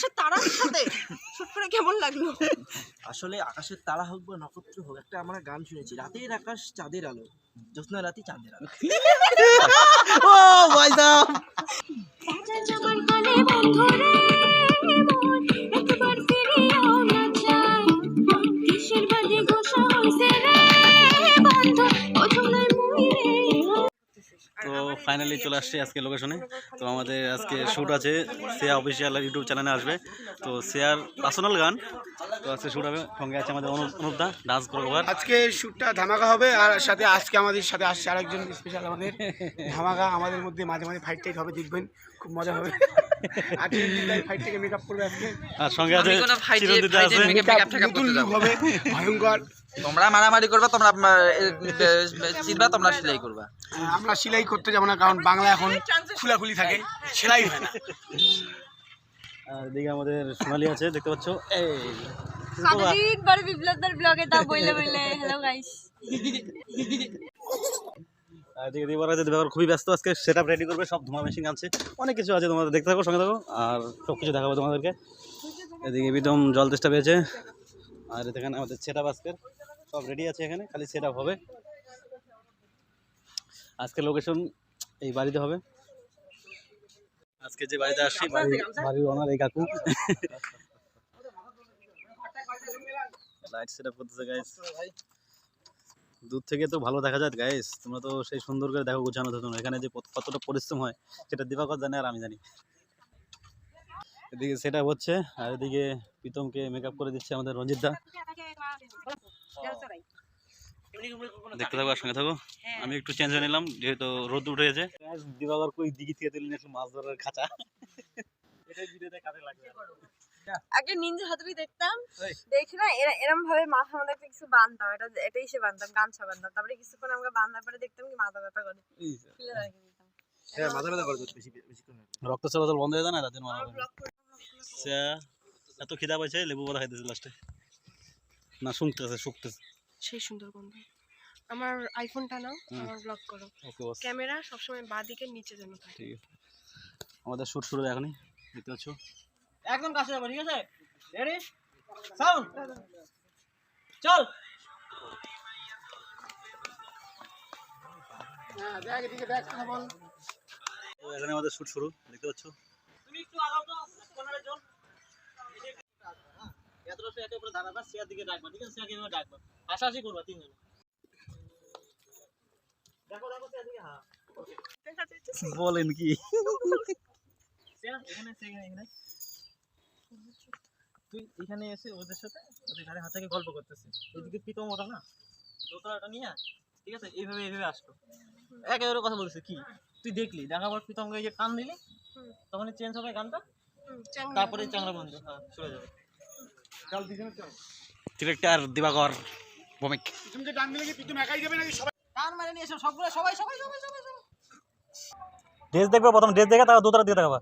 আকাশের তারার সাথে। শুট করে কেমন লাগল? আসলে আকাশের তারা হোক বা নক্ষত্র হোক একটা আমরা গান শুনেছি রাতের আকাশ চাঁদের আলো। জ্যোৎস্না রাতি চাঁদের আলো। ও ভাই ফাইনালি চলে আসছি আজকে লোকেশনে তো আমাদের আজকে শ্যুট আছে। শেয়া অফিসিয়াল ইউটিউব চ্যানেলে আসবে। তো শেয়ার পার্সোনাল গান। তো আজকে শ্যুট হবে। সঙ্গে আছে আমাদের অনুপ অনুপদা ডান্স কোরিওগ্রাফার আজকে শ্যুটটা ধামাকা হবে। আর সাথে আজকে আমাদের সাথে আসছে আরেকজন স্পেশাল আমাদের। ধামাকা আমাদের মধ্যে মাঝে মাঝে ফাইট টাইট হবে দেখবেন। খুব মজা হবে। আর ফাইট করবে আর সঙ্গে আছে ভয়ঙ্কর। তোমরা মারামারি করবা তোমরা চিনবা তোমরা সেলাই করবা। আমরা সেলাই করতে যাব না কারণ বাংলা এখন খোলাখুলি থাকে সেলাই হয় না। আর এদিকে আমাদের সোনালি আছে দেখতে পাচ্ছ? এই কতদিন বিপ্লবদার ব্লগে তা বইলে বইলে হ্যালো গাইস আর এদিকে দিবার আছে দিবার খুবই ব্যস্ত আজকে সেট আপ রেডি করবে সব ধোঁয়া মেশিন আনছে অনেক কিছু আছে তোমাদের দেখতে থাকো সঙ্গে থাকো আর সব কিছু দেখাবো তোমাদেরকে। এদিকে বিদম জল তেষ্টা পেয়েছে। আর এখানে আমাদের সেট আপ আজকের সব রেডি আছে এখানে খালি সেট আপ হবে। আজকে লোকেশন এই বাড়িতে হবে। আজকে যে বাড়িতে আসছি বাড়ি বাড়ির ওনার এই কাকু। লাইট সেট আপ করতেছে গাইস দূর থেকে তো ভালো দেখা যায় গাইস তোমরা তো সেই সুন্দর করে দেখো গোছানো ধরুন এখানে যে কতটা পরিশ্রম হয় সেটা দিবাকর জানে আর আমি জানি। এদিকে সেটা হচ্ছে আর এদিকে প্রীতমকে মেকআপ করে দিচ্ছে আমাদের রঞ্জিত দা দেখতে থাকো আর সঙ্গে থাকো আমি একটু চেঞ্জ হয়ে নিলাম যেহেতু রোদ উঠে গেছে দিবাকর কই দিঘি থেকে তুলে নিয়ে মাছ ধরার খাঁচা? এটাই ভিডিওতে কাজে লাগবে। আগে নিনজা হাতুড়ি দেখতাম। দেখি না এরা- এরম ভাবে মাথা মধ্যে একটা কিছু বাঁধতাম এটা এটাই সে বাঁধতাম গামছা বাঁধতাম। তারপরে কিছুক্ষণ আমাকে বাঁধার পরে দেখতাম কি মাথা ব্যথা করে। হ্যাঁ মাথা ব্যথা করে বেশি বেশিক্ষণ রক্ত চলাচল বন্ধ হয়ে যায় না। সে এত খিদা পাইছে লেবু খাইতেছে লাস্টে না শুনতেছে শুকতেছে। সেই সুন্দর গন্ধ। আমার আইফোনটা নাও আমার ব্লগ করো। ক্যামেরা সবসময় বাঁ দিকে নিচে যেন থাকে। ঠিক আছে। আমাদের শুট শুরু এখনই দেখতে পাচ্ছ? একদম কাছে যাব ঠিক আছে? রেডি সাউন্ড চল! হ্যাঁ দেখ এদিকে দেখ কথা বল এখানে আমাদের শুট শুরু দেখতে পাচ্ছ? তুমি একটু আগাও তো কোনারে চল এতটা সে একেবারে দাঁড়াবা শেয়ার দিকে ডাকবা ঠিক আছে? শেয়ার দিকে ডাকবা। হাসাহাসি করবা তিনজন। দেখো দেখো শেয়ার দিকে হ্যাঁ। বলেন কি? এখানে এখানে এখানে। তুই এখানে এসে ওদের সাথে ওদের ঘাড়ে হাত গল্প করতেছিস। এদিকে প্রীতম ওটা না দোতলাটা নিয়ে ঠিক আছে? এইভাবে এইভাবে আসতো একেবারে কথা বলছে কি? তুই দেখলি দেখার পর প্রীতমকে এই যে টান দিলি তখনই চেঞ্জ হবে গানটা। তারপরে চাংরা বন্ধ হ্যাঁ চলে যাবে। চল পিছনে চল? ডিরেক্টর দিবাকর ভৌমিক পিছনকে ডান দিলে কি পিছন একাই যাবে নাকি সবাই? টান মারে নিয়ে এসো সবগুলো সবাই সবাই সবাই সবাই সবাই। ড্রেস দেখবে প্রথম ড্রেস দেখে তারপর দুতরা দিয়ে দেখাবা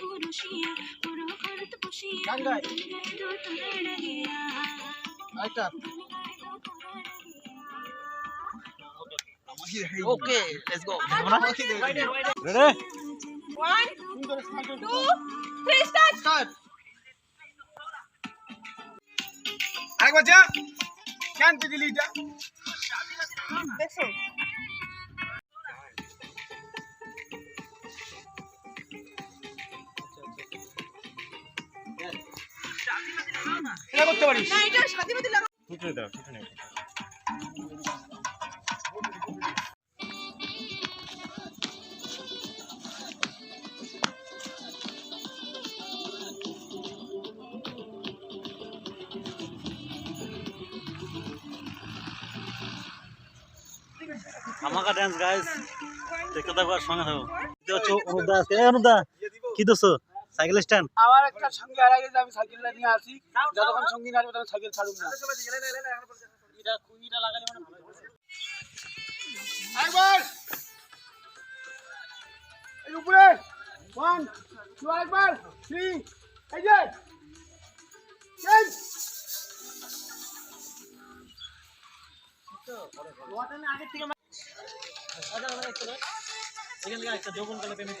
গুপ গান গাই আচ্ছা okay let's go ready one two three start start আরেকবার যা কেন তুই দিলি এটা? দেখছ? এটা করতে পারিস। না এটা সাথে সাথে লাগা দাও ঠিক নেই। আমাকা ডান্স গাইস দেখতে থাকো আর সঙ্গে থাকো। অনুদা অনুদা কি দোছো সাইকেল স্ট্যান্ড? আমার একটা সঙ্গী হারাই গেছে আমি সাইকেলটা নিয়ে আসি। যতক্ষণ সঙ্গী না আসবে সাইকেল ছাড়ুন না। এটা কুইটা লাগালে মানে একবার! এই উপরে! ওয়ান টু একবার! এই যে! আগে আচ্ছা, আচ্ছা, আচ্ছা, থেকে আচ্ছা একটা যোগুন পেমেন্ট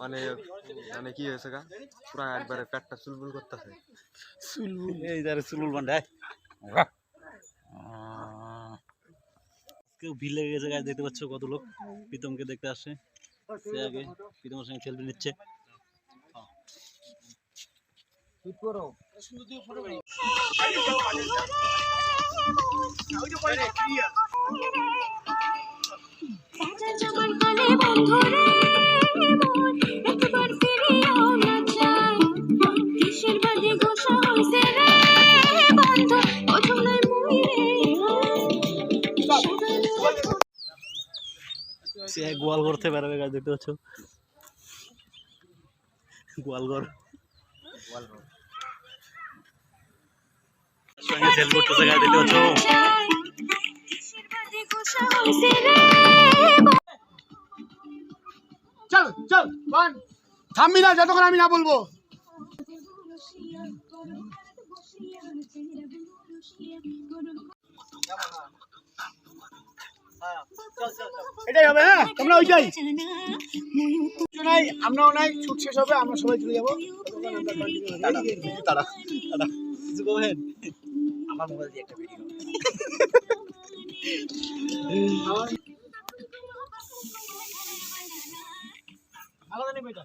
মানে মানে কি হয়েছে গা পুরা একবারে পেটটা চুলবুল করতেছে চুলবুল এই যারে চুলবুল বান্ধায় কেউ ভিড় লেগে গেছে গাছ দেখতে পাচ্ছ কত লোক প্রীতমকে দেখতে আসছে সে আগে প্রীতমের সঙ্গে সেলফি নিচ্ছে জমান সে গোয়ালঘর থেকে বেরোবে গাছ, দেখতে পাচ্ছ? চল চল থামবি না, যতক্ষণ আমি না বলব। এটাই হবে হ্যাঁ? তোমরা ওইটাই নাই আমরাও নাই ছুট শেষ হবে আমরা সবাই চলে যাব। তারা তারা কিছু করবেন আলাদা নেবে এটা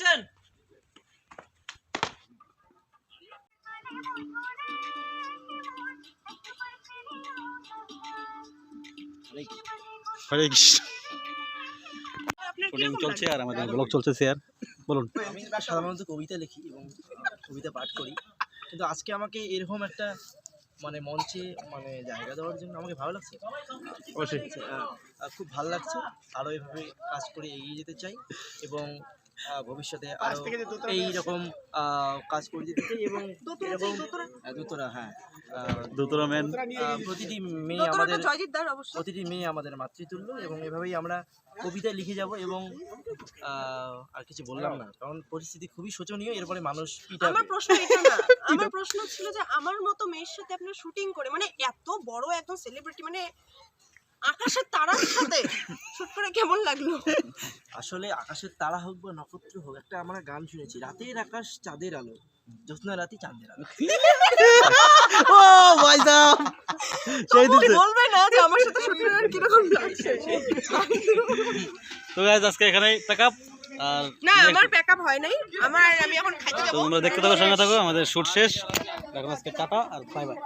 অ্যাকশন হরে কৃষ্ণ শুটিং চলছে আর আমাদের ব্লগ চলছে স্যার বলুন। আমি সাধারণত কবিতা লিখি এবং কবিতা পাঠ করি। কিন্তু আজকে আমাকে এরকম একটা মানে মঞ্চে মানে জায়গা দেওয়ার জন্য আমাকে ভালো লাগছে। অবশ্যই। খুব ভালো লাগছে। আরও এভাবে কাজ করে এগিয়ে যেতে চাই এবং ভবিষ্যতে আরও এইরকম কাজ করে যেতে চাই এবং এরকম দোতরা। হ্যাঁ। দুতরা ম্যান প্রতিটি মেয়ে আমাদের প্রতিটি মেয়ে আমাদের মাতৃতুল্য এবং এভাবেই আমরা কবিতা লিখে যাব এবং আহ, আর কিছু বললাম না কারণ পরিস্থিতি খুবই শোচনীয় এরপরে মানুষ আমার প্রশ্ন এটা না আমার প্রশ্ন ছিল যে আমার মতো মেয়ের সাথে আপনার শুটিং করে মানে এত বড় একদম সেলিব্রিটি মানে আকাশের তারার সাথে। শুট করে কেমন লাগল? আসলে আকাশের তারা হোক বা নক্ষত্র হোক একটা আমরা গান শুনেছি রাতের আকাশ চাঁদের আলো। জ্যোৎস্না রাতি চাঁদের আলো। ও ভাই সাহেব! সেই দিতে বলবে না যে আমার সাথে শুট করে কীরকম লাগছে? তো গাইজ আজকে এখানেই প্যাকআপ আর না আমার ব্যাকআপ হয় নাই। আমার আমি এখন খাইতে যাব। তোমরা দেখতে থাকো সঙ্গে থাকো। আমাদের শুট শেষ। এখন আজকে টাটা আর বাই বাই